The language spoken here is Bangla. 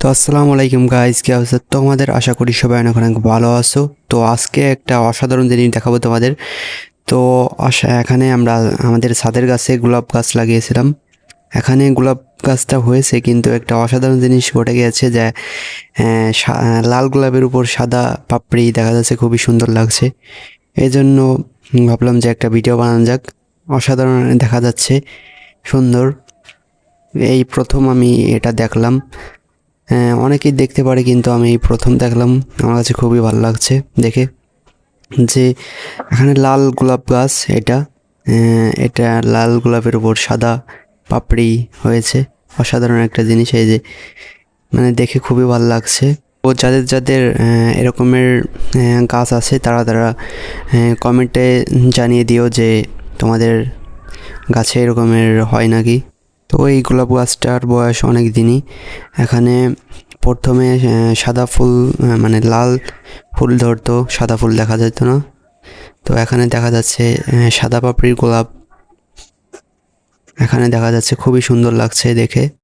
তো আসসালামু আলাইকুম গাইজ কি অবস্থা? তোমাদের আশা করি সবাই অনেক অনেক ভালো আছো। তো আজকে একটা অসাধারণ জিনিস দেখাবো তোমাদের। তো আশা, এখানে আমরা আমাদের ছাদের গাছে গোলাপ গাছ লাগিয়েছিলাম। এখানে গোলাপ গাছটা হয়েছে, কিন্তু একটা অসাধারণ জিনিস ঘটে গিয়েছে যে লাল গোলাপের উপর সাদা পাপড়ি দেখা যাচ্ছে, খুবই সুন্দর লাগছে। এই জন্য ভাবলাম যে একটা ভিডিও বানানো যাক। অসাধারণ দেখা যাচ্ছে, সুন্দর। এই প্রথম আমি এটা দেখলাম। অনেকেই দেখতে পারে কিন্তু আমি এই প্রথম দেখলাম। আমার কাছে খুবই ভালো লাগছে দেখে। যে এখানে লাল গোলাপ গাছ এটা। আহ, এটা লাল গোলাপের উপর সাদা পাপড়ি হয়েছে। অসাধারণ একটা জিনিস এই যে। মানে দেখে খুবই ভালো লাগছে। ও যাদের যাদের আহ, এরকমের গাছ আছে তারা তারা কমেন্টে জানিয়ে দিও যে তোমাদের গাছে এরকমের হয় নাকি। তো এই গোলাপ গাছটার বয়স অনেক দিনই। এখানে প্রথমে সাদা ফুল মানে লাল ফুল ধরতো, সাদা ফুল দেখা যেত না। তো এখানে দেখা যাচ্ছে সাদা পাপড়ির গোলাপ। এখানে দেখা যাচ্ছে খুবই সুন্দর লাগছে দেখে।